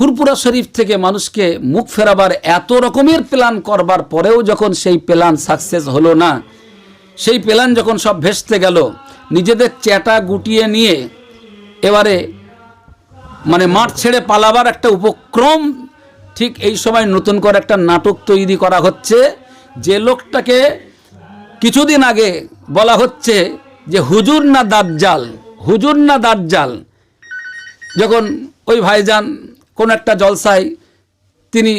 ফুরপুরা শরীফ থেকে মানুষকে মুখ ফেরাবার এত রকমের প্ল্যান করবার পরেও যখন সেই প্ল্যান সাকসেস হলো না, সেই প্ল্যান যখন সব ভেস্তে গেল, নিজেদের চ্যাটা গুটিয়ে নিয়ে এবারে মানে মাঠ ছেড়ে পালাবার একটা উপক্রম, ঠিক এই সময় নতুন করে একটা নাটক তৈরি করা হচ্ছে, যে লোকটাকে কিছুদিন আগে বলা হচ্ছে যে হুজুর না দাজ্জাল, হুজুর না দাজ্জাল। যখন ওই ভাইজান কোন একটা জলসায় তিনি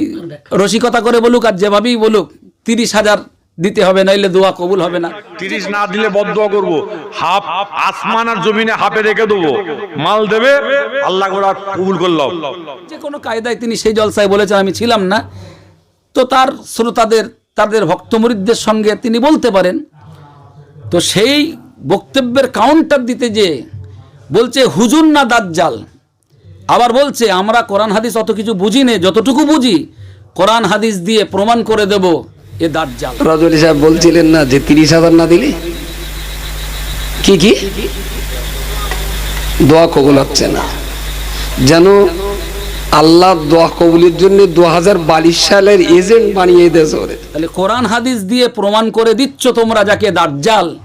রসিকতা করে বলুক আর যেভাবেই বলুক তিরিশ হাজার দিতে হবে নাইলে দোয়া কবুল হবে না। তিরিশ না দিলে বদয়া করব। হাফ আসমান আর জমিনে হাফে রেখে দেবো। মাল দেবে আল্লাহ করে কবুল করলাম যে কোনো কায়দায় তিনি সেই জলসায় বলেছেন আমি ছিলাম না। তো তার শ্রোতাদের তাদের ভক্তমরিদদের সঙ্গে তিনি বলতে পারেন। তো সেই বক্তব্যের কাউন্টার দিতে যে বলছে হুজুর না দাজ্জাল? আবার বলছে আমরা কোরআন হাদিস অত কিছু বুঝি নে যতটুকু বুঝি কোরআন হাদিস দিয়ে প্রমাণ করে দেব এ দাজ্জাল। রাজলি সাহেব বলছিলেন না যে তিরিশ হাজার না দিলে? কি কি? দোয়া কবুল হচ্ছে না। যেন আল্লাহ দোয়া কবুলের জন্য দু হাজার বাইশ সালের এজেন্ট বানিয়ে দিয়েছে তাহলে কোরআন হাদিস দিয়ে প্রমাণ করে দিচ্ছ তোমরা যাকে দাজ্জাল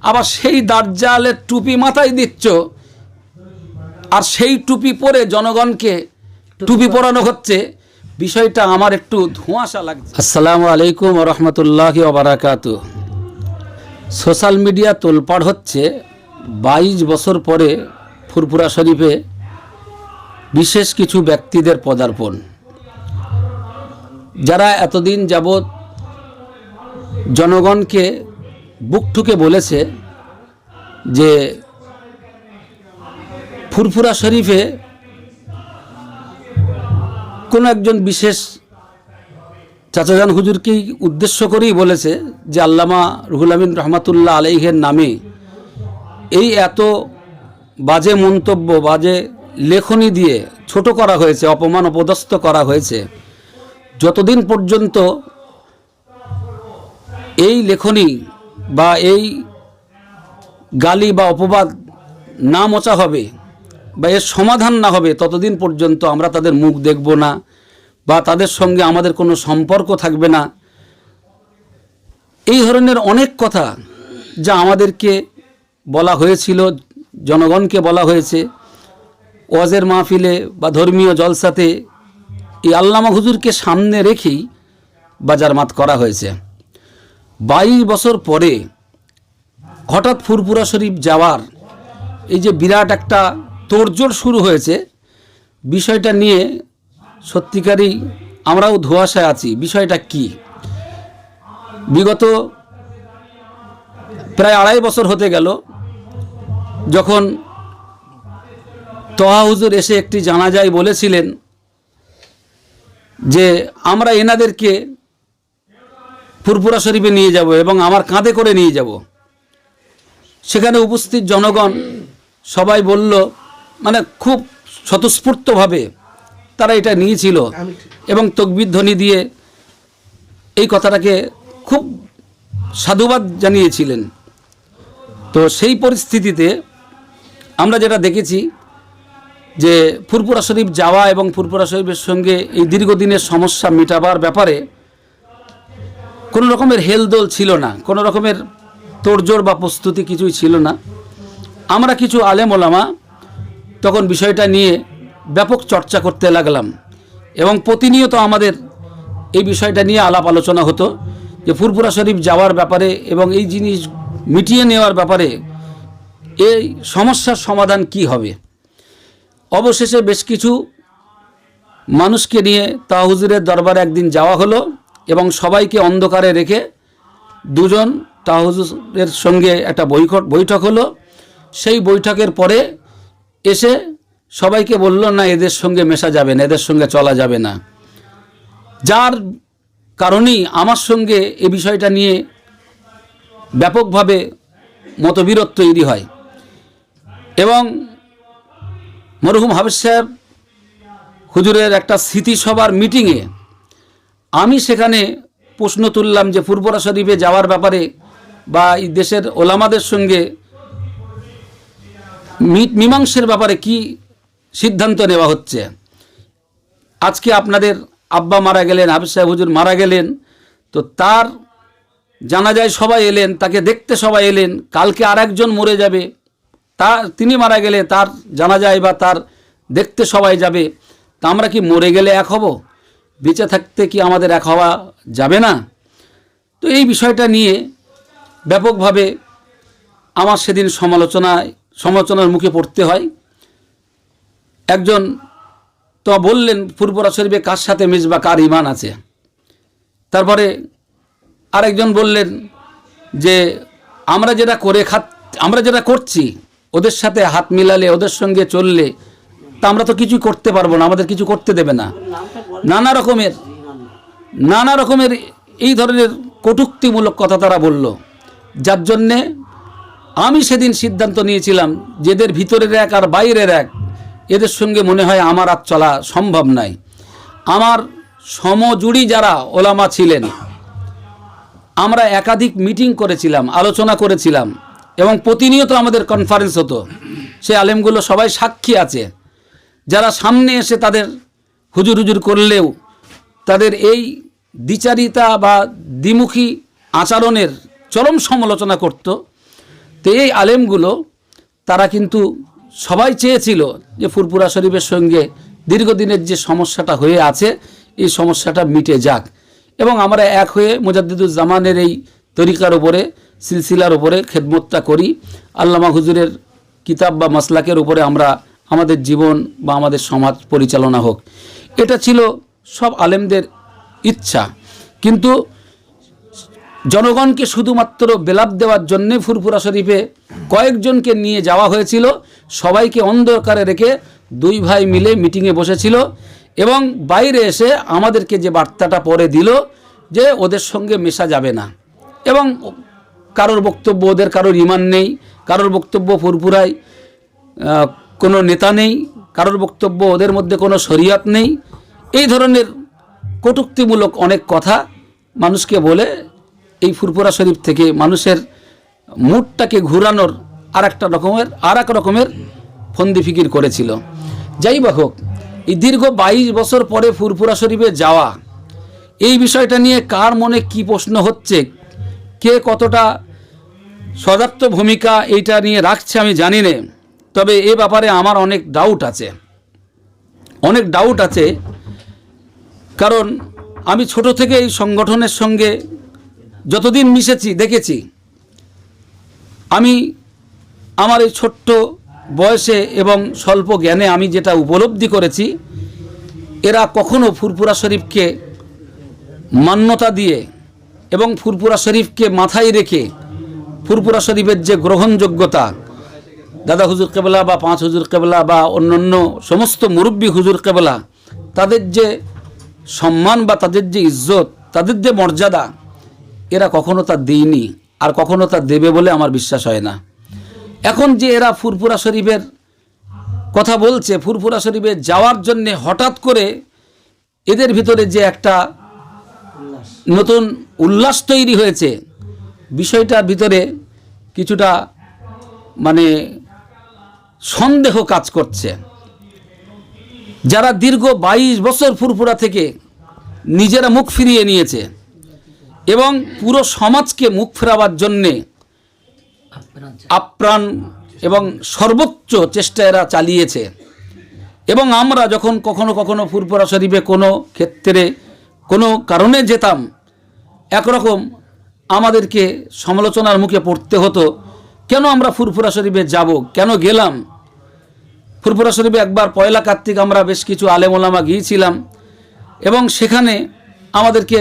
আবার সেই দাজ্জালের টুপি মাথায় দিচ্ছ আর সেই টুপি পরে জনগণকে টুপি পরানো হচ্ছে বিষয়টা আমার একটু ধোঁয়াশা লাগছে। আসসালামু আলাইকুম রহমতুল্লাহ ওবরাকাতু সোশ্যাল মিডিয়া তোলপাড় হচ্ছে বাইশ বছর পরে ফুরফুরা শরীফে বিশেষ কিছু ব্যক্তিদের পদার্পণ। যারা এতদিন যাবৎ জনগণকে বুক ঠুকে বলেছে যে ফুরফুরা শরীফে কোনো একজন বিশেষ চাচাজান হুজুরকেই উদ্দেশ্য করেই বলেছে যে আল্লামা রুহুল আমিন রহমাতুল্লাহ আলাইহের নামে এই এত বাজে মন্তব্য, বাজে লেখনী দিয়ে ছোট করা হয়েছে, অপমান অপদস্থ করা হয়েছে। যতদিন পর্যন্ত এই লেখনী বা এই গালি বা অপবাদ না মোচা হবে বা এর সমাধান না হবে, ততদিন পর্যন্ত আমরা তাদের মুখ দেখব না বা তাদের সঙ্গে আমাদের কোনো সম্পর্ক থাকবে না। এই ধরনের অনেক কথা যা আমাদেরকে বলা হয়েছিল, জনগণকে বলা হয়েছে। ওয়াজের মাহফিলে বা ধর্মীয় জলসাতে এই আল্লামা হুজুরকে সামনে রেখেই বাজারমাত করা হয়েছে। বাইশ বছর পরে হঠাৎ ফুরপুরা শরীফ যাওয়ার এই যে বিরাট একটা তোড়জোড় শুরু হয়েছে। বিষয়টা নিয়ে সত্যিকারই আমরাও ধোয়াশায় আছি। বিষয়টা কি? বিগত প্রায় আড়াই বছর হতে গেল, যখন তহা হুজুর এসে একটি জানাজায় বলেছিলেন যে, আমরা এনাদেরকে ফুরফুরা শরীফে নিয়ে যাব এবং আমার কাঁধে করে নিয়ে যাব। সেখানে উপস্থিত জনগণ সবাই বলল মানে খুব স্বতঃস্ফূর্তভাবে তারা এটা নিয়েছিল। এবং তকবির ধ্বনি দিয়ে এই কথাটাকে খুব সাধুবাদ জানিয়েছিলেন। তো সেই পরিস্থিতিতে আমরা যেটা দেখেছি যে ফুরপুরা শরীফ যাওয়া এবং ফুরপুরা শরীফের সঙ্গে এই দীর্ঘদিনের সমস্যা মেটাবার ব্যাপারে কোনো রকমের হেলদোল ছিল না কোনো রকমের তোড়জোড় বা প্রস্তুতি কিছুই ছিল না। আমরা কিছু আলেম ওলামা তখন বিষয়টা নিয়ে ব্যাপক চর্চা করতে লাগলাম। এবং প্রতিনিয়ত আমাদের এই বিষয়টা নিয়ে আলাপ আলোচনা হতো যে ফুরপুরা শরীফ যাওয়ার ব্যাপারে এবং এই জিনিস মিটিয়ে নেওয়ার ব্যাপারে এই সমস্যার সমাধান কি হবে? অবশেষে বেশ কিছু মানুষকে নিয়ে তাহুজুরের দরবারে একদিন যাওয়া হলো এবং সবাইকে অন্ধকারে রেখে দুজন তাহুজুরের সঙ্গে একটা বৈঠক বৈঠক হলো। সেই বৈঠকের পরে এসে সবাইকে বলল, না, এদের সঙ্গে মেশা যাবে না, এদের সঙ্গে চলা যাবে না। যার কারণেই আমার সঙ্গে এ বিষয়টা নিয়ে ব্যাপকভাবে মতবিরোধ তৈরি হয় এবং মরহুম হাবিজ সাহেব হুজুরের একটা স্মৃতিসভার মিটিংয়ে আমি সেখানে প্রশ্ন তুললাম যে ফুরপুরা শরীফে যাওয়ার ব্যাপারে বা এই দেশের ওলামাদের সঙ্গে মীমাংসের ব্যাপারে কি সিদ্ধান্ত নেওয়া হচ্ছে? আজকে আপনাদের আব্বা মারা গেলেন, হাফিজ সাহেব হুজুর মারা গেলেন, তো তার জানা যায় সবাই এলেন, তাকে দেখতে সবাই এলেন, কালকে আর একজন মরে যাবে, তা তিনি মারা গেলে তার জানা যায় বা তার দেখতে সবাই যাবে, তা আমরা কি মরে গেলে এক হব? বেঁচে থাকতে কি আমাদের এক হওয়া যাবে না? তো এই বিষয়টা নিয়ে ব্যাপকভাবে আমার সেদিন সমালোচনায় সমালোচনার মুখে পড়তে হয়। একজন তো বললেন ফুরপুরা শরীফে কার সাথে মিসবা কার ইমান আছে? তারপরে আরেকজন বললেন যে, আমরা যেটা করে খাত, আমরা যেটা করছি, ওদের সাথে হাত মিলালে, ওদের সঙ্গে চললে, তা আমরা তো কিছুই করতে পারব না, আমাদের কিছু করতে দেবে না। নানা রকমের নানা রকমের এই ধরনের কটুক্তিমূলক কথা তারা বলল, যার জন্যে আমি সেদিন সিদ্ধান্ত নিয়েছিলাম যে এদের ভিতরের এক আর বাইরের এক, এদের সঙ্গে মনে হয় আমার আর চলা সম্ভব নয় আমার সমজুড়ি যারা ওলামা ছিলেন, আমরা একাধিক মিটিং করেছিলাম, আলোচনা করেছিলাম, এবং প্রতিনিয়ত আমাদের কনফারেন্স হতো। সে আলেমগুলো সবাই সাক্ষী আছে। যারা সামনে এসে তাদের হুজুর হুজুর করলেও, তাদের এই দ্বিচারিতা বা দ্বিমুখী আচরণের চরম সমালোচনা করত। তো এই আলেমগুলো, তারা কিন্তু সবাই চেয়েছিল যে ফুরপুরা শরীফের সঙ্গে দীর্ঘদিনের যে সমস্যাটা হয়ে আছে, এই সমস্যাটা মিটে যাক। এবং আমরা এক হয়ে মুজাদ্দিদুজ্জামানের এই তরিকার উপরে, সিলসিলার উপরে খেদমতটা করি। আল্লামা হুজুরের কিতাব বা মাসলাকের উপরে আমরা আমাদের জীবন বা আমাদের সমাজ পরিচালনা হোক। এটা ছিল সব আলেমদের ইচ্ছা। কিন্তু জনগণকে শুধুমাত্র বেলাপ দেওয়ার জন্যে ফুরফুরা শরীফে কয়েকজনকে নিয়ে যাওয়া হয়েছিল। সবাইকে অন্ধকারে রেখে দুই ভাই মিলে মিটিংয়ে বসেছিল এবং বাইরে এসে আমাদেরকে যে বার্তাটা পরে দিল যে ওদের সঙ্গে মেশা যাবে না। এবং কারোর বক্তব্য ওদের কারোর ইমান নেই, কারোর বক্তব্য ফুরফুরায় কোনো নেতা নেই, কারোর বক্তব্য ওদের মধ্যে কোনো শরিয়ত নেই। এই ধরনের কটুক্তিমূলক অনেক কথা মানুষকে বলে এই ফুরফুরা শরীফ থেকে মানুষের মুডটাকে ঘুরানোর আর একটা রকমের আর এক রকমের ফন্দি ফিকির করেছিল। যাই বা হোক, এই দীর্ঘ বাইশ বছর পরে ফুরফুরা শরীফে যাওয়া, এই বিষয়টা নিয়ে কার মনে কি প্রশ্ন হচ্ছে, কে কতটা সদাপ্ত ভূমিকা এইটা নিয়ে রাখছে আমি জানি না, তবে এ ব্যাপারে আমার অনেক ডাউট আছে। অনেক ডাউট আছে, কারণ আমি ছোট থেকে এই সংগঠনের সঙ্গে যতদিন মিশেছি, দেখেছি। আমি আমার এই ছোট্ট বয়সে এবং স্বল্প জ্ঞানে আমি যেটা উপলব্ধি করেছি, এরা কখনো ফুরপুরা শরীফকে মান্যতা দিয়ে এবং ফুরপুরা শরীফকে মাথায় রেখে ফুরপুরা শরীফের যে গ্রহণযোগ্যতা, দাদা হুজুর কেবলা বা পাঁচ হুজুর কেবলা বা অন্যান্য সমস্ত মুরব্বী হুজুর কেবলা, তাদের যে সম্মান বা তাদের যে ইজ্জত, তাদের যে মর্যাদা এরা কখনো তা দেয়নি আর কখনো তা দেবে বলে আমার বিশ্বাস হয় না। এখন যে এরা ফুরফুরা শরীফের কথা বলছে, ফুরফুরা শরীফে যাওয়ার জন্যে হঠাৎ করে এদের ভিতরে যে একটা নতুন উল্লাস তৈরি হয়েছে, বিষয়টার ভিতরে কিছুটা মানে সন্দেহ কাজ করছে। যারা দীর্ঘ বাইশ বছর ফুরফুরা থেকে নিজেরা মুখ ফিরিয়ে নিয়েছে এবং পুরো সমাজকে মুখ ফেরাবার জন্যে আপ্রাণ এবং সর্বোচ্চ চেষ্টা এরা চালিয়েছে। এবং আমরা যখন কখনো কখনো ফুরপুরা শরীফে কোনো ক্ষেত্রে কোনো কারণে যেতাম, একরকম আমাদেরকে সমালোচনার মুখে পড়তে হতো, কেন আমরা ফুরফুরা শরীফে যাব, কেন গেলাম? ফুরফুরা শরীফে একবার পয়লা কার্তিক আমরা বেশ কিছু আলেমোলামা গিয়েছিলাম এবং সেখানে আমাদেরকে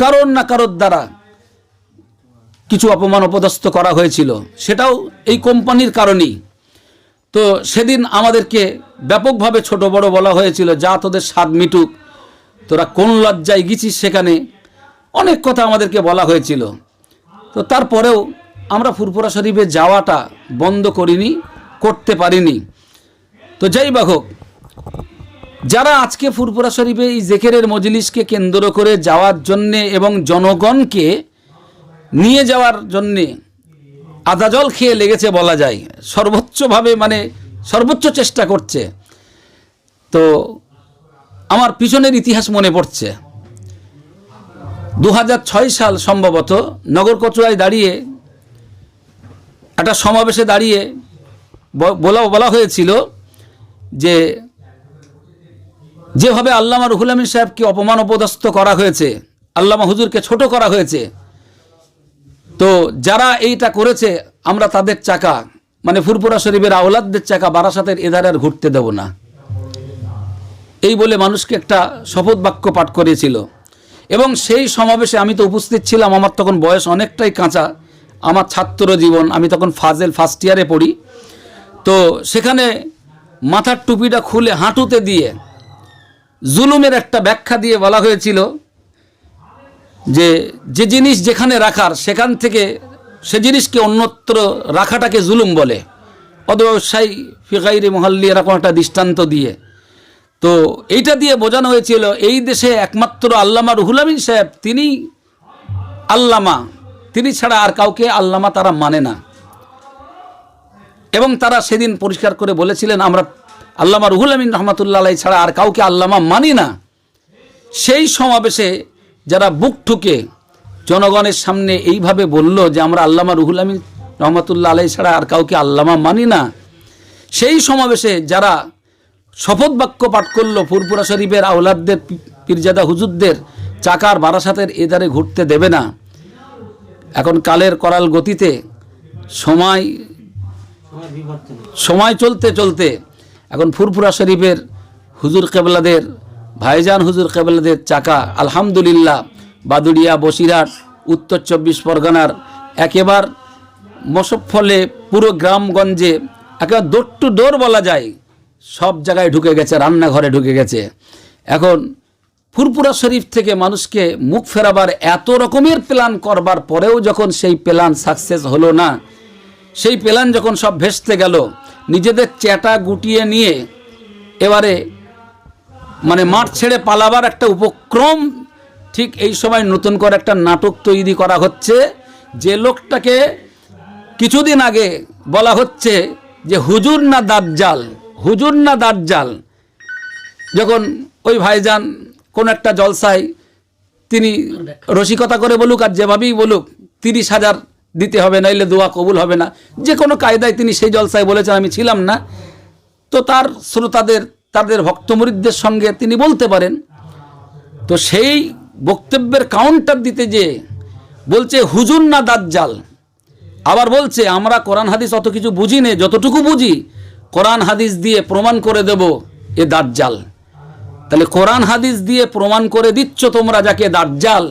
কারোর না কারোর দ্বারা কিছু অপমান অপদস্থ করা হয়েছিল। সেটাও এই কোম্পানির কারণেই। তো সেদিন আমাদেরকে ব্যাপকভাবে ছোট বড় বলা হয়েছিল, যা তোদের স্বাদ মিটুক, তোরা কোন লজ্জায় গেছিস সেখানে? অনেক কথা আমাদেরকে বলা হয়েছিল। তো তারপরেও আমরা ফুরফুরা শরীফে যাওয়াটা বন্ধ করিনি, করতে পারিনি। তো যাই বা হোক যারা আজকে ফুরফুরা শরীফে এই জেকেরের মজলিসকে কেন্দ্র করে যাওয়ার জন্যে এবং জনগণকে নিয়ে যাওয়ার জন্যে আদা জল খেয়ে লেগেছে বলা যায়। সর্বোচ্চভাবে মানে সর্বোচ্চ চেষ্টা করছে। তো আমার পিছনের ইতিহাস মনে পড়ছে। দু হাজার ছয় সাল সম্ভবত নগর কচুয়ায় দাঁড়িয়ে, একটা সমাবেশে দাঁড়িয়ে বলা বলা হয়েছিল যে যেভাবে আল্লামা রুহুল আমিন সাহেবকে অপমান অপদস্থ করা হয়েছে, আল্লামা হুজুরকে ছোট করা হয়েছে, তো যারা এইটা করেছে, আমরা তাদের চাকা মানে ফুরপুরা শরীফের আওলাদদের চাকা বারাসাতের এধারে আর ঘুরতে দেব না। এই বলে মানুষকে একটা শপথ বাক্য পাঠ করিয়েছিল। এবং সেই সমাবেশে আমি তো উপস্থিত ছিলাম, আমার তখন বয়স অনেকটাই কাঁচা, আমার ছাত্র জীবন, আমি তখন ফাজেল ফার্স্ট ইয়ারে পড়ি। তো সেখানে মাথার টুপিটা খুলে হাঁটুতে দিয়ে জুলুমের একটা ব্যাখ্যা দিয়ে বলা হয়েছিল যে যে জিনিস যেখানে রাখার, সেখান থেকে সে জিনিসকে অন্যত্র রাখাটাকে জুলুম বলে। অদব্যবসায়ী ফিকাইরি মহাল্লি এরকম একটা দৃষ্টান্ত দিয়ে। তো এইটা দিয়ে বোঝানো হয়েছিল, এই দেশে একমাত্র আল্লামা রুহুল আমিন সাহেব, তিনি আল্লামা। তিনি ছাড়া আর কাউকে আল্লামা তারা মানে না। এবং তারা সেদিন পরিষ্কার করে বলেছিলেন, আমরা আল্লামা রুহুল আমিন রহমতুল্লাহ ছাড়া আর কাউকে আল্লামা মানি না। সেই সমাবেশে যারা বুক ঠুকে জনগণের সামনে এইভাবে বলল যে আমরা আল্লামা রুহুল আমিন রহমতুল্লাহ আলাই ছাড়া আর কাউকে আল্লামা মানি না, সেই সমাবেশে যারা শপথ বাক্য পাঠ করল ফুরপুরা শরীফের আওলাদদের, পীরজাদা হুজুরদের, চাকার বারাসাতের এদারে ঘুরতে দেবে না। এখন কালের করাল গতিতে সময় সময় চলতে চলতে এখন ফুরফুরা শরীফের হুজুর কেবলাদের, ভাইজান হুজুর কেবলাদের চাকা, আলহামদুলিল্লাহ, বাদুড়িয়া, বসিরহাট, উত্তর চব্বিশ পরগনার একেবার মশফলে পুরো গ্রামগঞ্জে একেবারে ডোর টু ডোর বলা যায়, সব জায়গায় ঢুকে গেছে, রান্নাঘরে ঢুকে গেছে। এখন ফুরপুরা শরীফ থেকে মানুষকে মুখ ফেরাবার এত রকমের প্ল্যান করবার পরেও যখন সেই প্ল্যান সাকসেস হলো না, সেই প্ল্যান যখন সব ভেস্তে গেল নিজেদের চ্যাটা গুটিয়ে নিয়ে এবারে মানে মাঠ ছেড়ে পালাবার একটা উপক্রম ঠিক এই সময় নতুন করে একটা নাটক তৈরি করা হচ্ছে। যে লোকটাকে কিছুদিন আগে বলা হচ্ছে যে হুজুর না দাজ্জাল হুজুর না দাজ্জাল। যখন ওই ভাইজান কোন একটা জলসায় তিনি রসিকতা করে বলুক আর যেভাবেই বলুক তিরিশ হাজার দিতে হবে, নাইলে দোয়া কবুল হবে না। যে কোনো কায়দায় তিনি সেই জলসায় বলেছেন, আমি ছিলাম না। তো তার শ্রোতাদের, তাদের ভক্তমরিদদের সঙ্গে তিনি বলতে পারেন। তো সেই বক্তব্যের কাউন্টার দিতে যে বলছে, হুজুর না দাজ্জাল? আবার বলছে, আমরা কোরআন হাদিস অত কিছু বুঝি নে, যতটুকু বুঝি, কোরআন হাদিস দিয়ে প্রমাণ করে দেব এ দাজ্জাল। তাহলে কোরআন হাদিস দিয়ে প্রমাণ করে দিচ্ছ তোমরা যাকে দাজ্জাল,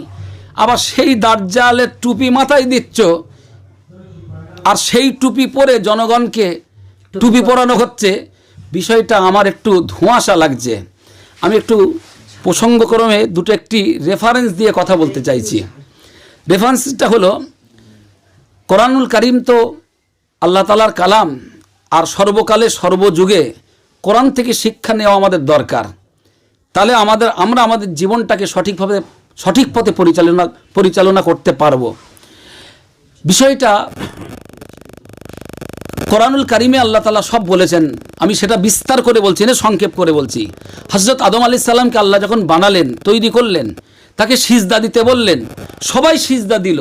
আবার সেই দাজ্জালের টুপি মাথায় দিচ্ছ আর সেই টুপি পরে জনগণকে টুপি পরানো হচ্ছে বিষয়টা আমার একটু ধোঁয়াশা লাগছে। আমি একটু প্রসঙ্গক্রমে দুটো একটি রেফারেন্স দিয়ে কথা বলতে চাইছি। রেফারেন্সটা হলো কোরআনুল করিম তো আল্লাহ তালার কালাম আর সর্বকালে সর্বযুগে কোরআন থেকে শিক্ষা নেওয়া আমাদের দরকার। তাহলে আমাদের আমরা আমাদের জীবনটাকে সঠিকভাবে সঠিক পথে পরিচালনা পরিচালনা করতে পারব। বিষয়টা কোরআনুল কারিমে আল্লাহ তালা সব বলেছেন। আমি সেটা বিস্তার করে বলছি না সংক্ষেপ করে বলছি। হজরত আদম আলি সাল্লামকে আল্লাহ যখন বানালেন, তৈরি করলেন, তাকে সিজদা দিতে বললেন, সবাই সিজদা দিল।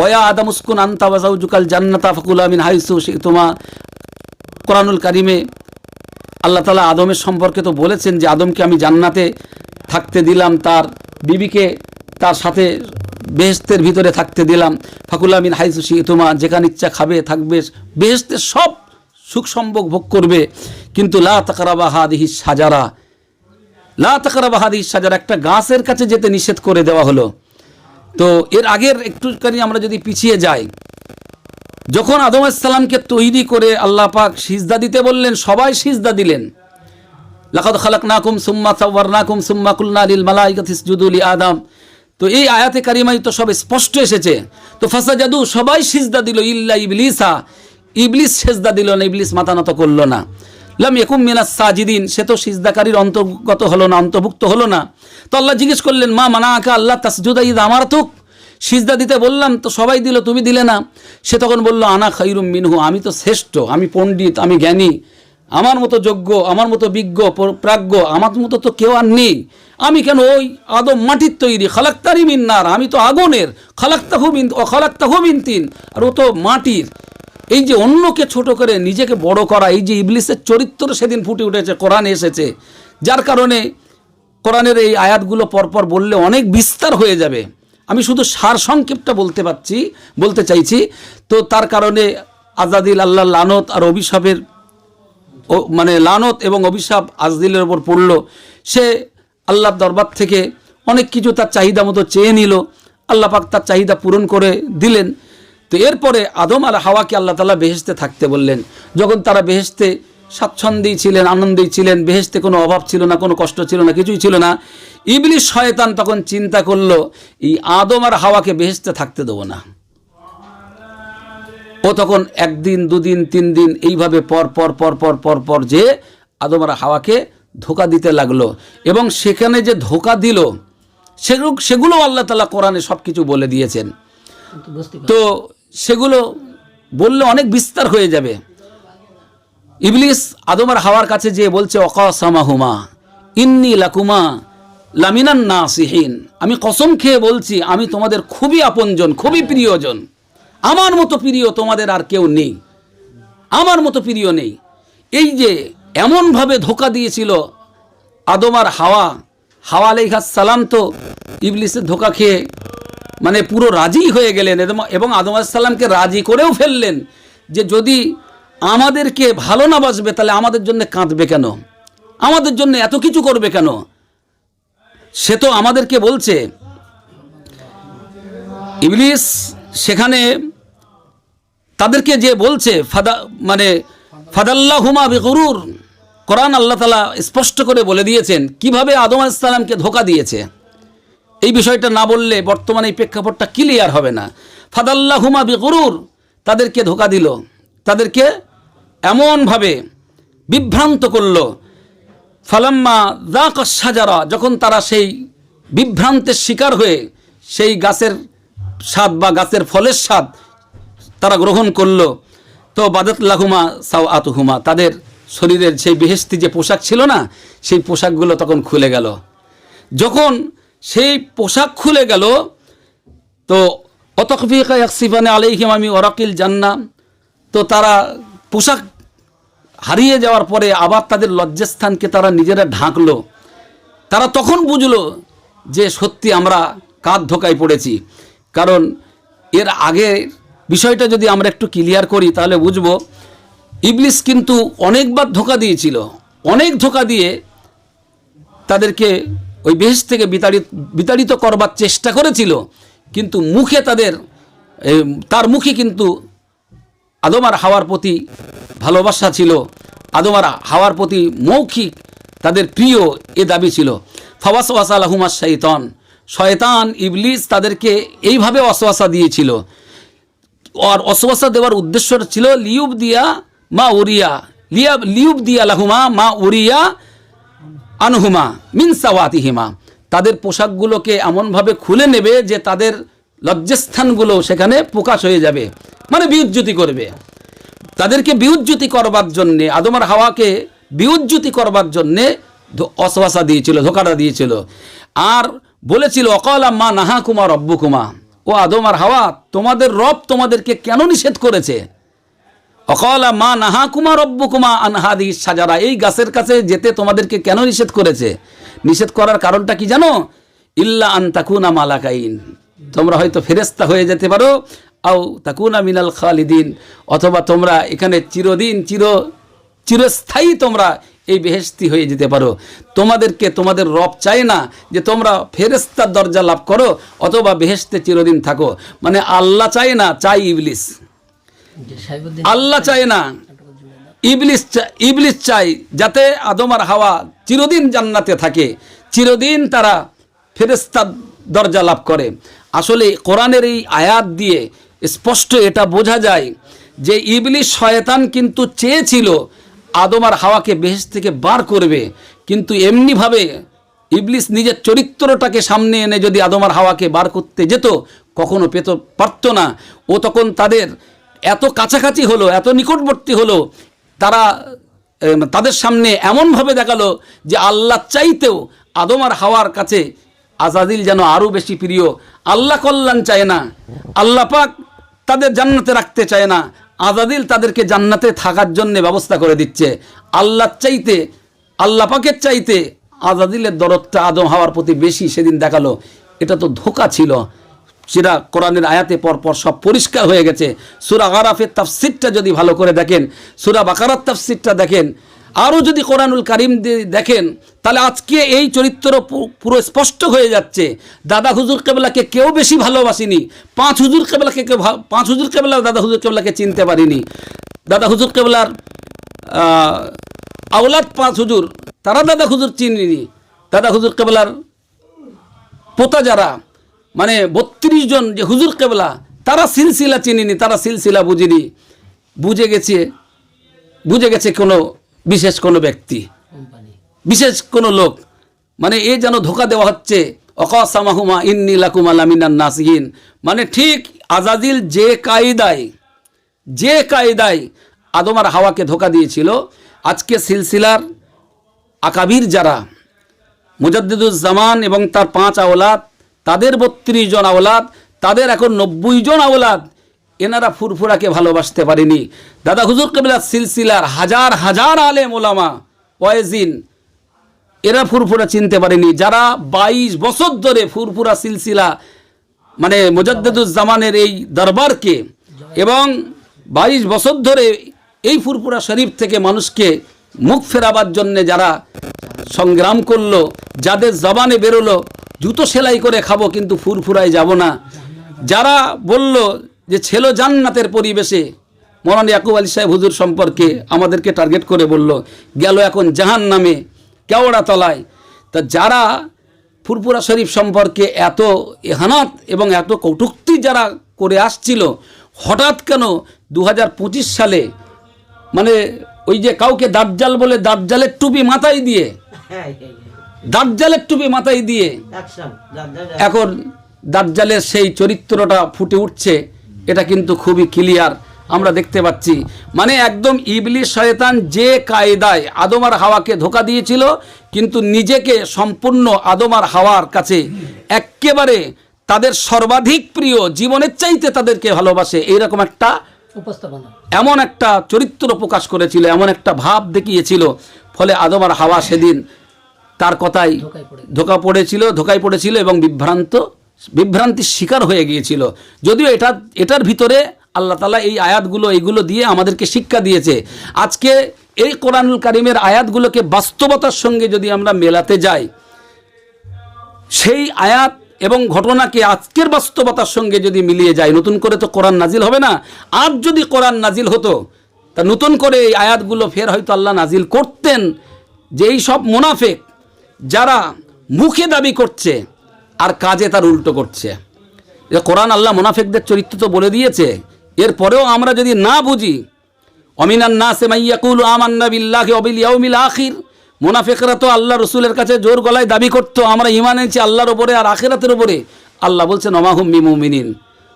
ওয়া আদম উস্কুন আন্তা ওয়াজাউজুকাল জান্নাতা ফাকুল আমিন হাইসু তোমা কোরআনুল কারিমে আল্লাহ তালা আদমের সম্পর্কে তো বলেছেন যে, আদমকে আমি জান্নাতে থাকতে দিলাম, তার বিবিকে তার সাথে বেহেস্তের ভিতরে থাকতে দিলাম। ফাকুল আমিন হাইসুসি তোমা যেখানে ইচ্ছা খাবে, থাকবে। বেহেস্তের সব সুখ সম্ভোগ ভোগ করবে। কিন্তু লা তাকারাবা হাদিহি সাজারা লা তাকারাবা হাদিহি সাজারা একটা গাছের কাছে যেতে নিষেধ করে দেওয়া হলো। তো এর আগের একটুখানি আমরা যদি পিছিয়ে যাই, যখন আদম আসসালামকে তৈরি করে আল্লাহ পাক সিজদা দিতে বললেন, সবাই সিজদা দিলেন। লাকাদ খালাকনাকুম সুম্মা সাওয়ারনাকুম সুম্মা কুলনা লিল মালাইকাতি ইসজুদু লি আদম। তো এই আয়াতে কারিমাই তো সব স্পষ্ট এসেছে। তো ফাসা জাদু সবাই সিজদা দিল, ইল্লা ইবলিসা। ইবলিস সেজদা দিল না, ইবলিস মাথা নত করল না। লাম ইয়াকুম মিনাস সাজিদিন, সে তো সিজদাকারীর অন্তর্গত হলো না, অন্তর্ভুক্ত হলো না। তো আল্লাহ জিজ্ঞেস করলেন, মা মানাকা আল্লাহ তাসজুদা ইদ আমারতুক? সিজদা দিতে বললাম, তো সবাই দিল, তুমি দিলে না। সে তখন বলল, আনা খাইরুম মিনহু, আমি তো শ্রেষ্ঠ, আমি পণ্ডিত, আমি জ্ঞানী। আমার মতো যোগ্য, আমার মতো বিজ্ঞ, প্র- প্রাজ্ঞ, আমার মতো তো কেউ আর নেই। আমি কেন ওই আদম মাটির তৈরি? খালাক্তারি মিন্নার, আমি তো আগুনের। খালাক্তা হুবিন ও খালাক্তা হুবিন তিন আর ও তো মাটির। এই যে অন্যকে ছোট করে নিজেকে বড় করা, এই যে ইবলিসের চরিত্র সেদিন ফুটে উঠেছে, কোরআনে এসেছে। যার কারণে কোরআনের এই আয়াতগুলো পরপর বললে অনেক বিস্তার হয়ে যাবে। আমি শুধু সার সংক্ষেপটা বলতে পারছি, বলতে চাইছি। তো তার কারণে আজাদিল আল্লাহ লানত আর অভিশাপের মানে লানত এবং অভিশাপ আজদিলের ওপর পড়ল। সে আল্লাহর দরবার থেকে অনেক কিছু তার চাহিদা মতো চেয়ে নিল। আল্লাহ পাক তার চাহিদা পূরণ করে দিলেন। তো এরপরে আদম আর হাওয়াকে আল্লাহ তালা বেহেস্তে থাকতে বললেন। যখন তারা বেহেস্তে স্বাচ্ছন্দ্যেই ছিলেন আনন্দেই ছিলেন বেহেস্তে কোনো অভাব ছিল না, কোনো কষ্ট ছিল না, কিছুই ছিল না, ইবলিশ শয়তান তখন চিন্তা করল, এই আদম আর হাওয়াকে বেহেস্তে থাকতে দেবো না। ও তখন একদিন দুদিন তিন দিন এইভাবে পর পর পর পর পর পর যে আদম আর হাওয়াকে ধোকা দিতে লাগল। এবং সেখানে যে ধোকা দিল সেগুলো সেগুলো আল্লাহ তালা কোরআনে সব কিছু বলে দিয়েছেন। তো সেগুলো বললে অনেক বিস্তার হয়ে যাবে। ইবলিস আদম আর হাওয়ার কাছে যে বলছে অকাসামাহুমা ইন্নি লাকুমা লামিনান নাসিহীন। আমি কসম খেয়ে বলছি আমি তোমাদের খুবই আপনজন খুবই প্রিয়জন। আমার মতো প্রিয় তোমাদের আর কেউ নেই। আমার মতো প্রিয় নেই। এই যে এমনভাবে ধোকা দিয়েছিল আদম আর হাওয়া হাওয়া আলাইহাস সালাম তো ইবলিসের ধোকা খেয়ে মানে পুরো রাজি হয়ে গেলেন এবং- আদম সাল্লামকে রাজি করেও ফেললেন যে যদি আমাদেরকে ভালো না বাসবে তাহলে আমাদের জন্য কাঁদবে কেন? আমাদের জন্য এত কিছু করবে কেন? সে তো আমাদেরকে বলছে, ইবলিস সেখানে তাদেরকে যে বলছে, ফাদা মানে ফাদাল্লাহ হুমা বেগরুর, কোরআন আল্লাহ তালা স্পষ্ট করে বলে দিয়েছেন, কীভাবে আদম আলাইসাল্লামকে ধোকা দিয়েছে? এই বিষয়টা না বললে বর্তমানে এই প্রেক্ষাপটটা ক্লিয়ার হবে না। ফাদাল্লাহ হুমা বেগরুর তাদেরকে ধোকা দিল, তাদেরকে এমনভাবে বিভ্রান্ত করল। ফালাম্মা দাক সাজারা যখন তারা সেই বিভ্রান্তের শিকার হয়ে সেই গাছের স্বাদ বা গাছের ফলের স্বাদ তারা গ্রহণ করল। তো বাদাত লাহুমা সাও আতুহুমা তাদের শরীরের সেই বেহেস্তি যে পোশাক ছিল না, সেই পোশাকগুলো তখন খুলে গেল। যখন সেই পোশাক খুলে গেল, তো অতকফিকা ইয়াকসিফানে আলাইহিম আমি ওরাকিল জান্না, তো তারা পোশাক হারিয়ে যাওয়ার পরে আবার তাদের লজ্জাস্থানকে তারা নিজেরা ঢাকলো। তারা তখন বুঝলো যে সত্যি আমরা কাঁধ ধোকায় পড়েছি, কারণ এর আগে বিষয়টা যদি আমরা একটু ক্লিয়ার করি, তাহলে বুঝব ইবলিস কিন্তু অনেকবার ধোকা দিয়েছিল। অনেক ধোকা দিয়ে তাদেরকে ওই বেশ থেকে বিতাড়িত বিতাড়িত করবার চেষ্টা করেছিল। কিন্তু মুখে তাদের তার মুখে কিন্তু আদম আর হাওয়ার প্রতি ভালোবাসা ছিল। আদম আর হাওয়ার প্রতি মৌখিক তাদের প্রিয় এ দাবি ছিল। ফওয়াস ওয়াসালাহুমা শৈতন শয়তান, ইবলিস তাদেরকে এইভাবে অসওয়াসা দিয়েছিল আর অসওয়াসা দেওয়ার উদ্দেশ্যটা ছিল লিউব দিয়া মা উরিয়া লিয়া লিউব দিয়া লাহুমা মা উরিয়া আনহুমা মিন সাওয়াতিহিমা তাদের পোশাকগুলোকে এমনভাবে খুলে নেবে যে তাদের লজ্জাস্থানগুলো সেখানে প্রকাশ হয়ে যাবে মানে বিউজ্জুতি করবে। তাদেরকে বিউজ্জুতি করবার জন্যে আদমার হাওয়াকে বিউজ্জুতি করবার জন্যে অসবাসা দিয়েছিল, ধোকাটা দিয়েছিল। আর বলেছিল, অকালা মা নাহা কুমা রব্বু কুমা ও আদম আর হাওয়া, তোমাদের রব তোমাদেরকে কেন নিষেধ করেছে? অকলা মা নাহা কুমা রব্বু কুমা আনহাদি সাজারা এই গাছের কাছে যেতে তোমাদেরকে কেন নিষেধ করেছে? নিষেধ করার কারণটা কি জানো? ইল্লা আন তাকুনা মালাকাইন, তোমরা হয়তো ফেরেস্তা হয়ে যেতে পারো, আও তাকুনা মিনাল খালিদিন, অথবা তোমরা এখানে চিরদিন, চির, চিরস্থায়ী তোমরা এই বেহেস্তি হয়ে যেতে পারো। তোমাদেরকে তোমাদের রব চায় না যে তোমরা ফেরেস্তার দরজা লাভ করো অথবা বেহেস্তে চিরদিন থাকো। মানে আল্লাহ চায় না চাই ইবলিস। আল্লাহ চায় না ইবলিস ইবলিস চাই যাতে আদম আর হাওয়া চিরদিন জান্নাতে থাকে। চিরদিন তারা ফেরেস্তার দরজা লাভ করে। আসলে কোরআনের এই আয়াত দিয়ে স্পষ্ট এটা বোঝা যায় যে ইবলিস শয়তান কিন্তু চেয়েছিল আদম আর হাওয়াকে বেহেস থেকে বার করবে। কিন্তু এমনিভাবে ইবলিস নিজের চরিত্রটাকে সামনে এনে যদি আদম আর হাওয়াকে বার করতে যেত, কখনো পেত, পারতো না। ও তখন তাদের এত কাছাকাছি হলো, এত নিকটবর্তী হলো, তারা তাদের সামনে এমনভাবে দেখাল যে আল্লাহ চাইতেও আদম আর হাওয়ার কাছে আজাদিল যেন আরও বেশি প্রিয়। আল্লাহ কল্যাণ চায় না। আল্লাহ পাক তাদের জান্নাতে রাখতে চায় না। আজাদিল তাদেরকে জান্নাতে থাকার জন্য ব্যবস্থা করে দিচ্ছে। আল্লাহ চাইতে, আল্লাহ পাকের চাইতে আজাদিলের দরদটা আদম হওয়ার প্রতি বেশি সেদিন দেখাল। এটা তো ধোকা ছিল। সেটা কোরআনের আয়াতে পরপর পর সব পরিষ্কার হয়ে গেছে। সুরা আরাফের তাফসিরটা যদি ভালো করে দেখেন, সুরা বাকারাত তাফসিরটা দেখেন আরও যদি কোরআনুল কারিম দেখেন, তাহলে আজকে এই চরিত্র পুরো স্পষ্ট হয়ে যাচ্ছে। দাদা হুজুর কেবলাকে কেউ বেশি ভালোবাসিনি। পাঁচ হুজুর কেবলাকে কেউ পাঁচ হুজুর কেবলা দাদা হুজুর কেবলাকে চিনতে পারিনি। দাদা হুজুর কেবলার আওলাদ পাঁচ হুজুর, তারা দাদা হুজুর চিনিনি। দাদা হুজুর কেবলার পোতা যারা মানে বত্রিশ জন যে হুজুর কেবলা, তারা সিলসিলা চিনিনি, তারা সিলসিলা বুঝিনি। বুঝে গেছে বুঝে গেছে কোনো বিশেষ কোনো ব্যক্তি বিশেষ কোনো লোক মানে এ যেন ধোকা দেওয়া হচ্ছে অকাসামাহুমা ইন্নি লাকুমা লামিনান নাসিহীন মানে ঠিক আজাদিল যে কায়দায় যে কায়দায় আদম আর হাওয়াকে ধোকা দিয়েছিল আজকে সিলসিলার আকাবির যারা মুজাদ্দিদুজ্জামান এবং তার পাঁচ আওলাদ তাদের বত্রিশ জন আওলাদ তাদের এখন নব্বই জন আওলাদ এনারা ফুরফুরাকে ভালোবাসতে পারেনি। দাদা হুজুর কবিলার সিলসিলার হাজার হাজার আলেম ওলামা ওয়েজিন এরা ফুরফুরা চিনতে পারেনি। যারা বাইশ বছর ধরে ফুরফুরা সিলসিলা মানে মুজাদ্দিদুজ্জামানের এই দরবারকে এবং বাইশ বছর ধরে এই ফুরফুরা শরীফ থেকে মানুষকে মুখ ফেরাবার জন্যে যারা সংগ্রাম করল, যাদের জবানে বেরোলো, জুতো সেলাই করে খাব কিন্তু ফুরফুরায় যাব না। যারা বলল যে ছেলো জান্নাতের পরিবেশে মরান ইয়াকুব আলী সাহেব হুজুর সম্পর্কে আমাদেরকে টার্গেট করে বলল গেল এখন জাহান নামে কেওড়া তলায়। তা যারা ফুরফুরা শরীফ সম্পর্কে এত এহানাত এবং এত কটুক্তি যারা করে আসছিল হঠাৎ কেন দু হাজার পঁচিশ সালে মানে ওই যে কাউকে দাজ্জাল বলে দাজ্জালের টুপি মাথায় দিয়ে দাজ্জালের টুপি মাথায় দিয়ে এখন দাজ্জালের সেই চরিত্রটা ফুটে উঠছে। এটা কিন্তু খুবই ক্লিয়ার আমরা দেখতে পাচ্ছি। মানে একদম ইবলিশ শয়তান যে কায়দায় আদমার হাওয়াকে ধোকা দিয়েছিল কিন্তু নিজেকে সম্পূর্ণ আদমার হাওয়ার কাছে এক্কেবারে তাদের সর্বাধিক প্রিয় জীবনের চাইতে তাদেরকে ভালোবাসে এইরকম একটা উপস্থাপনা। এমন একটা চরিত্র প্রকাশ করেছিল এমন একটা ভাব দেখিয়েছিল। ফলে আদমার হাওয়া সেদিন তার কথাই ধোকা পড়েছিল ধোকায় পড়েছিল এবং বিভ্রান্ত বিভ্রান্তির শিকার হয়ে গিয়েছিল। যদিও এটা, এটার ভিতরে আল্লাহ তালা এই আয়াতগুলো এইগুলো দিয়ে আমাদেরকে শিক্ষা দিয়েছে। আজকে এই কোরআনুল কারিমের আয়াতগুলোকে বাস্তবতার সঙ্গে যদি আমরা মেলাতে যাই, সেই আয়াত এবং ঘটনাকে আজকের বাস্তবতার সঙ্গে যদি মিলিয়ে যায়, নতুন করে তো কোরআন নাজিল হবে না। আজ যদি কোরআন নাজিল হতো, তা নতুন করে এই আয়াতগুলো ফের হয়তো আল্লাহ নাজিল করতেন। যে এই সব মুনাফেক যারা মুখে দাবি করছে আর কাজে তার উল্টো করছে। এ কোরআন আল্লাহ মুনাফেকদের চরিত্র তো বলে দিয়েছে এরপরেও আমরা যদি না বুঝি, অমিনান না সে মাইয়াকুল আমান্না বিল্লাহি অবিল আখির, মুনাফিকরা তো আল্লাহ রসুলের কাছে জোর গলায় দাবি করতো, আমরা ইমান এনেছি আল্লাহর ওপরে আর আখেরাতের ওপরে আল্লাহ বলছেন অমাহুম মিমুমিনিন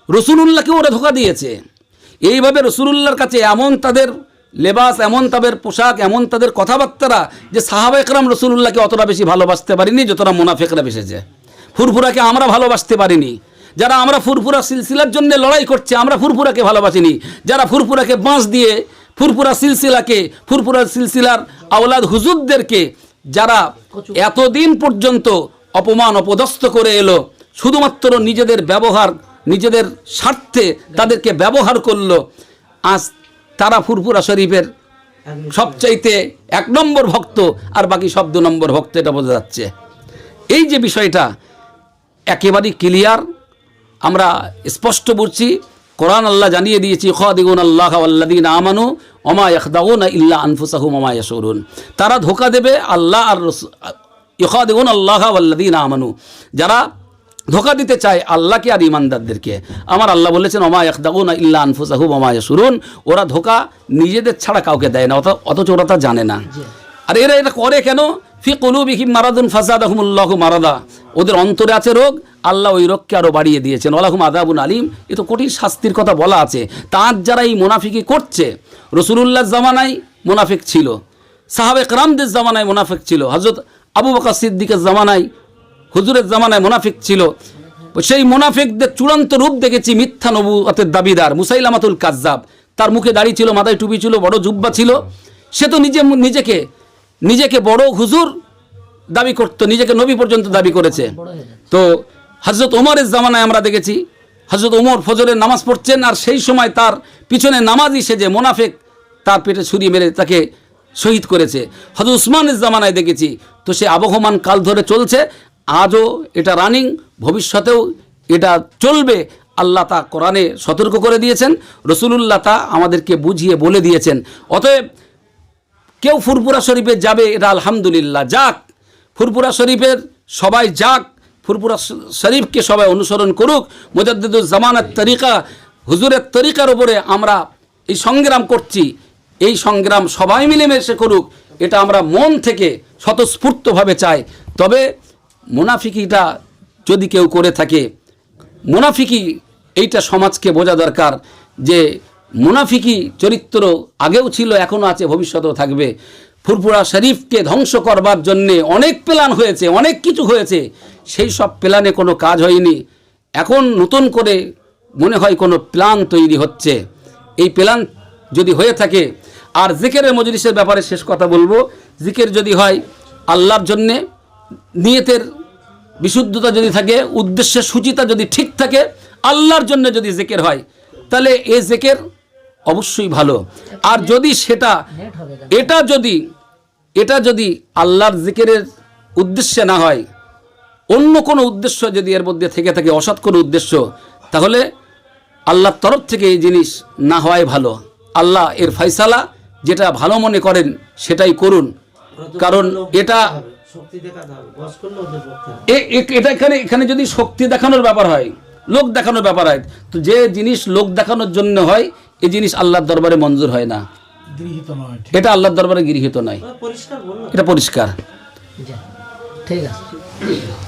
রসুলুল্লাহকে ওরা ধোকা দিয়েছে। এইভাবে রসুলুল্লাহর কাছে এমন তাদের লেবাস, এমন তাদের পোশাক, এমন তাদের কথাবার্তারা যে সাহাবা একরাম রসুলুল্লাহকে অতটা বেশি ভালোবাসতে পারিনি যতটা মুনাফেকরা বেসেছে। ফুরফুরাকে আমরা ভালোবাসতে পারিনি। যারা আমরা ফুরফুরা সিলসিলার জন্য লড়াই করছে আমরা ফুরফুরাকে ভালোবাসিনি। যারা ফুরফুরাকে বাঁশ দিয়ে ফুরফুরা সিলসিলাকে ফুরফুরা সিলসিলার আওলাদ হুজুরদেরকে যারা এতদিন পর্যন্ত অপমান অপদস্থ করে এলো শুধুমাত্র নিজেদের ব্যবহার নিজেদের স্বার্থে তাদেরকে ব্যবহার করল আজ তারা ফুরফুরা শরীফের সবচাইতে এক নম্বর ভক্ত আর বাকি সব দু নম্বর ভক্ত এটা বোঝা যাচ্ছে। এই যে বিষয়টা একেবারেই ক্লিয়ার আমরা স্পষ্ট বুঝছি কোরআন আল্লাহ জানিয়ে দিয়েছি খাদিগুন আল্লাহ আল্লাদিন আমানু ওমা ইয়াখদাউন ইল্লা আনফুসাহুম ওমা ইয়াশুরুন। তারা ধোকা দেবে আল্লাহ আর ইখাদিগুন আল্লাহ আল্লাদিন আমানু। যারা ধোকা দিতে চায় আল্লাহকে আর ইমানদারদেরকে। আমার আল্লাহ বলেছেন ওমা ইয়াখদাউন ইল্লা আনফুসাহুম ওমা ইয়াশুরুন। ওরা ধোকা নিজেদের ছাড়া কাউকে দেয় না অথ অথচ ওরা তা জানে না। আর এরা এটা করে কেন? ফি কলুবিহিম মারাদুন ফাসাদাহুমুল্লাহু মারাদা। ওদের অন্তরে আছে রোগ, আল্লাহ ওই রোগকে আরও বাড়িয়ে দিয়েছেন। আলাহুম আদাবুন আলিম। এ তো কঠিন শাস্তির কথা বলা আছে। তার যারা এই মোনাফিকি করছে রসুলুল্লাহ জামানায় মোনাফিক ছিল। সাহাবে কারামদের জামানায় মুনাফিক ছিল। হজরত আবু বকা সিদ্দিকের জামানায়, হুজুরের জামানায় মুনাফিক ছিল। সেই মুনাফিকদের চূড়ান্ত রূপ দেখেছি মিথ্যা নবুয়তের দাবিদার, মুসাইলামাতুল কাজ্জাব। তার মুখে দাড়ি ছিল, মাথায় টুপি ছিল, বড় জুব্বা ছিল। সে তো নিজে, নিজেকে নিজেকে বড় হুজুর দাবি করতো নিজেকে নবী পর্যন্ত দাবি করেছে। তো হজরত ওমরের জামানায় আমরা দেখেছি হজরত ওমর ফজরের নামাজ পড়ছেন আর সেই সময় তার পিছনে নামাজই সেজে মোনাফেক তার পেটে ছুরি মেরে তাকে শহীদ করেছে। হজরত উসমানের জামানায় দেখেছি তো সে আবহমান কাল ধরে চলছে আজও এটা রানিং ভবিষ্যতেও এটা চলবে আল্লাহ তা কোরআনে সতর্ক করে দিয়েছেন রসুলুল্লাহ তা আমাদেরকে বুঝিয়ে বলে দিয়েছেন। অতএব কেউ ফুরপুরা শরীফে যাবে, এটা আলহামদুলিল্লাহ, যাক। ফুরপুরা শরীফের সবাই যাক ফুরপুরা শরীফকে সবাই অনুসরণ করুক। মুজাদ্দিদুল জামানের তরিকা, হুজুরের তরিকার উপরে আমরা এই সংগ্রাম করছি, এই সংগ্রাম সবাই মিলেমিশে করুক, এটা আমরা মন থেকে স্বতঃস্ফূর্তভাবে চাই। তবে মুনাফিকিটা যদি কেউ করে থাকে, মুনাফিকি এইটা সমাজকে বোঝা দরকার যে মুনাফিকি চরিত্র আগেও ছিল এখনও আছে, ভবিষ্যতেও থাকবে। ফুরফুরা শরীফকে ধ্বংস করবার জন্যে অনেক প্ল্যান হয়েছে, অনেক কিছু হয়েছে। সেই সব প্ল্যানে কোনো কাজ হয়নি। এখন নতুন করে মনে হয় কোনো প্ল্যান তৈরি হচ্ছে। এই প্ল্যান যদি হয়ে থাকে, আর জিকেরের মজলিসের ব্যাপারে শেষ কথা বলব। জিকের যদি হয়, আল্লাহর জন্যে নিয়তের বিশুদ্ধতা যদি থাকে উদ্দেশ্যের সূচিতা যদি ঠিক থাকে, আল্লাহর জন্য যদি জেকের হয়, তাহলে এ জেকের অবশ্যই ভালো। আর যদি সেটা এটা যদি এটা যদি আল্লাহর জিকেরের উদ্দেশ্যে না হয় অন্য কোনো উদ্দেশ্য যদি এর মধ্যে থেকে থাকে অসৎ কোনো উদ্দেশ্য তাহলে আল্লাহর তরফ থেকে এই জিনিস না হওয়াই ভালো। আল্লাহ এর ফয়সালা যেটা ভালো মনে করেন সেটাই করুন। কারণ এটা এটা এখানে এখানে যদি শক্তি দেখানোর ব্যাপার হয় লোক দেখানোর ব্যাপার হয় তো যে জিনিস লোক দেখানোর জন্য হয় এই জিনিস আল্লাহর দরবারে মঞ্জুর হয় না। এটা আল্লাহর দরবারে গৃহীত নয়। পরিষ্কার এটা পরিষ্কার। ঠিক আছে।